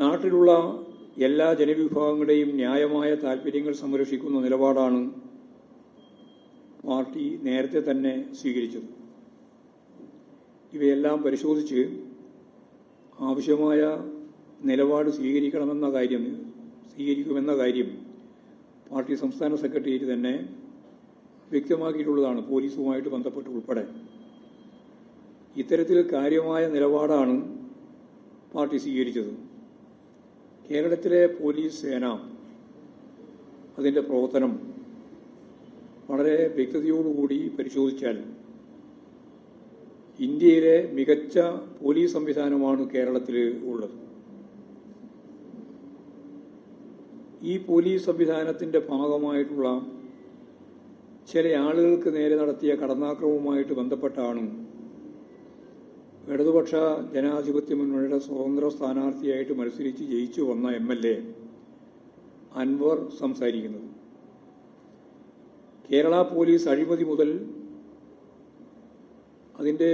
നാട്ടിലുള്ള എല്ലാ ജനവിഭാഗങ്ങളുടെയും ന്യായമായ താൽപ്പര്യങ്ങൾ സംരക്ഷിക്കുന്ന നിലപാടാണ് പാർട്ടി നേരത്തെ തന്നെ സ്വീകരിച്ചത്. ഇവയെല്ലാം പരിശോധിച്ച് ആവശ്യമായ നിലപാട് സ്വീകരിക്കണമെന്ന കാര്യം സ്വീകരിക്കുമെന്ന കാര്യം പാർട്ടി സംസ്ഥാന സെക്രട്ടേറിയറ്റ് തന്നെ വ്യക്തമാക്കിയിട്ടുള്ളതാണ് പോലീസുമായിട്ട് ബന്ധപ്പെട്ട് ഉൾപ്പെടെ. ഇത്തരത്തിൽ കാര്യമായ നിലപാടാണ് പാർട്ടി സ്വീകരിച്ചത്. കേരളത്തിലെ പോലീസ് സേന അതിന്റെ പ്രവർത്തനം വളരെ വ്യക്തതയോടുകൂടി പരിശോധിച്ചാൽ ഇന്ത്യയിലെ മികച്ച പോലീസ് സംവിധാനമാണ് കേരളത്തിൽ ഉള്ളത്. ഈ പോലീസ് സംവിധാനത്തിന്റെ ഭാഗമായിട്ടുള്ള ചില ആളുകൾക്ക് നേരെ നടത്തിയ കടന്നാക്രമവുമായിട്ട് ബന്ധപ്പെട്ടാണ് ഇടതുപക്ഷ ജനാധിപത്യ മുന്നണിയുടെ സ്വതന്ത്ര സ്ഥാനാർത്ഥിയായിട്ട് മത്സരിച്ച് ജയിച്ചു വന്ന എം എൽ എ അൻവർ സംസാരിക്കുന്നത്. കേരള പോലീസ് അഴിമതി മുതൽ അതിന്റെ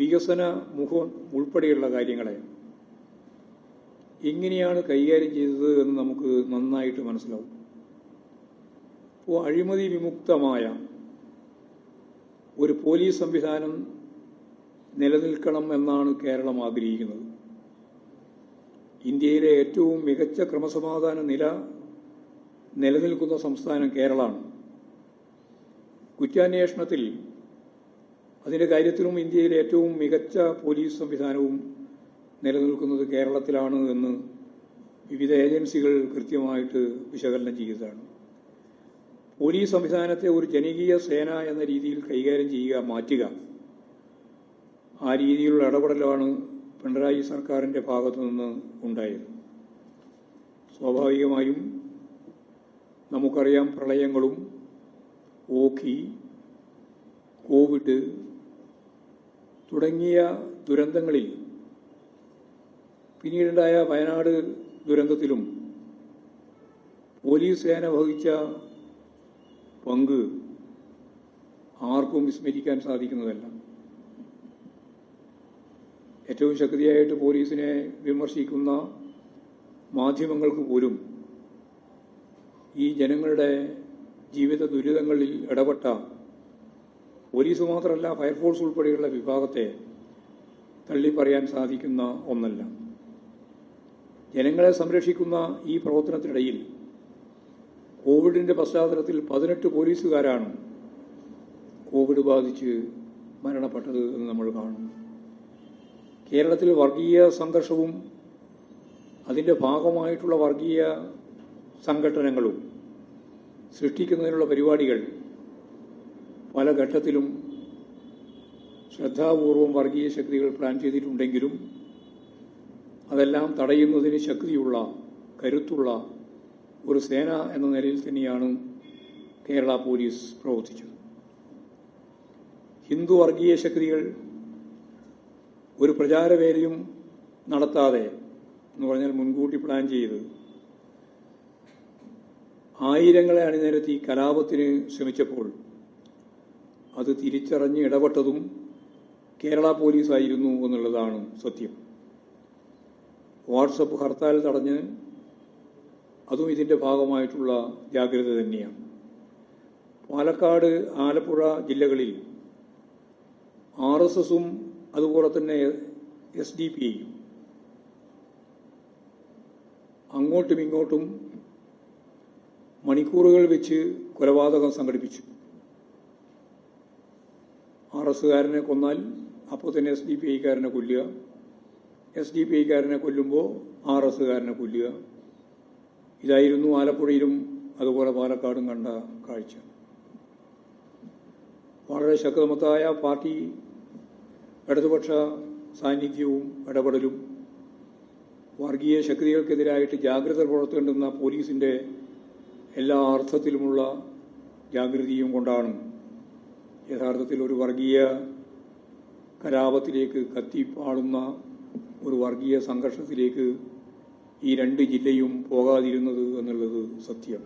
വികസന മുഖം ഉൾപ്പെടെയുള്ള കാര്യങ്ങളെ എങ്ങനെയാണ് കൈകാര്യം ചെയ്തത് എന്ന് നമുക്ക് നന്നായിട്ട് മനസ്സിലാവും. അപ്പോൾ അഴിമതി വിമുക്തമായ ഒരു പോലീസ് സംവിധാനം നിലനിൽക്കണം എന്നാണ് കേരളം ആഗ്രഹിക്കുന്നത്. ഇന്ത്യയിലെ ഏറ്റവും മികച്ച ക്രമസമാധാന നില നിലനിൽക്കുന്ന സംസ്ഥാനം കേരളമാണ്. കുറ്റാന്വേഷണത്തിൽ അതിന്റെ കാര്യത്തിലും ഇന്ത്യയിലെ ഏറ്റവും മികച്ച പോലീസ് സംവിധാനവും നിലനിൽക്കുന്നത് കേരളത്തിലാണ് എന്ന് വിവിധ ഏജൻസികൾ കൃത്യമായിട്ട് വിശകലനം ചെയ്തതാണ് പോലീസ് സംവിധാനത്തെ ഒരു ജനകീയ സേന എന്ന രീതിയിൽ കൈകാര്യം ചെയ്യുക മാറ്റുക ആ രീതിയിലുള്ള ഇടപെടലാണ് പിണറായി സർക്കാരിന്റെ ഭാഗത്തു നിന്ന് ഉണ്ടായത്. സ്വാഭാവികമായും നമുക്കറിയാം പ്രളയങ്ങളും ഓഖി കോവിഡ് തുടങ്ങിയ ദുരന്തങ്ങളിൽ പിന്നീടുണ്ടായ വയനാട് ദുരന്തത്തിലും പോലീസ് സേന വഹിച്ച പങ്ക് ആർക്കും വിസ്മരിക്കാൻ സാധിക്കുന്നതല്ല. ഏറ്റവും ശക്തിയായിട്ട് പോലീസിനെ വിമർശിക്കുന്ന മാധ്യമങ്ങൾക്ക് പോലും ഈ ജനങ്ങളുടെ ജീവിത ദുരിതങ്ങളിൽ ഇടപെട്ട പോലീസ് മാത്രമല്ല ഫയർഫോഴ്സ് ഉൾപ്പെടെയുള്ള വിഭാഗത്തെ തള്ളിപ്പറയാൻ സാധിക്കുന്ന ഒന്നല്ല. ജനങ്ങളെ സംരക്ഷിക്കുന്ന ഈ പ്രവർത്തനത്തിനിടയിൽ കോവിഡിന്റെ പശ്ചാത്തലത്തിൽ പതിനെട്ട് പോലീസുകാരാണ് കോവിഡ് ബാധിച്ച് മരണപ്പെട്ടത് എന്ന് നമ്മൾ കാണുന്നു. കേരളത്തിൽ വർഗീയ സംഘർഷവും അതിന്റെ ഭാഗമായിട്ടുള്ള വർഗീയ സംഘടനകളും സൃഷ്ടിക്കുന്നതിനുള്ള പരിപാടികൾ പല ഘട്ടത്തിലും ശ്രദ്ധാപൂർവം വർഗീയ ശക്തികൾ പ്ലാൻ ചെയ്തിട്ടുണ്ടെങ്കിലും അതെല്ലാം തടയുന്നതിന് ശക്തിയുള്ള കരുത്തുള്ള ഒരു സേന എന്ന നിലയിൽ തന്നെയാണ് കേരള പോലീസ് പ്രവർത്തിച്ചത്. ഹിന്ദു വർഗീയ ശക്തികൾ ഒരു പ്രചാരവേലയും നടത്താതെ എന്ന് പറഞ്ഞാൽ മുൻകൂട്ടി പ്ലാൻ ചെയ്ത് ആയിരങ്ങളെ അണിനിരത്തി കലാപത്തിന് ശ്രമിച്ചപ്പോൾ അത് തിരിച്ചറിഞ്ഞ് ഇടപെട്ടതും കേരള പോലീസായിരുന്നു എന്നുള്ളതാണ് സത്യം. വാട്സപ്പ് ഹർത്താൽ തടഞ്ഞ് അതും ഇതിന്റെ ഭാഗമായിട്ടുള്ള ജാഗ്രത തന്നെയാണ്. പാലക്കാട് ആലപ്പുഴ ജില്ലകളിൽ ആർ എസ് എസും അതുപോലെ തന്നെ എസ് ഡി പി ഐയും അങ്ങോട്ടും ഇങ്ങോട്ടും മണിക്കൂറുകൾ വെച്ച് കൊലപാതകം സംഘടിപ്പിച്ചു. ആർ എസ്സുകാരനെ കൊന്നാൽ അപ്പോൾ തന്നെ എസ് ഡി പി ഐക്കാരനെ കൊല്ലുക. എസ് ഡി പി ഐക്കാരനെ കൊല്ലുമ്പോൾ ആർ എസ്സുകാരനെ കൊല്ലുക. ഇതായിരുന്നു ആലപ്പുഴയിലും അതുപോലെ പാലക്കാടും കണ്ട കാഴ്ച. വളരെ ശക്തമത്തായ പാർട്ടി ഇടതുപക്ഷ സാന്നിധ്യവും ഇടപെടലും വർഗീയ ശക്തികൾക്കെതിരായിട്ട് ജാഗ്രത പുലർത്തേണ്ടുന്ന പോലീസിന്റെ എല്ലാ അർത്ഥത്തിലുമുള്ള ജാഗ്രതയും കൊണ്ടാണ് യഥാർത്ഥത്തിൽ ഒരു വർഗീയ കലാപത്തിലേക്ക് കത്തിപ്പാടുന്ന ഒരു വർഗീയ സംഘർഷത്തിലേക്ക് ഈ രണ്ട് ജില്ലയും പോകാതിരുന്നത് എന്നുള്ളത് സത്യം.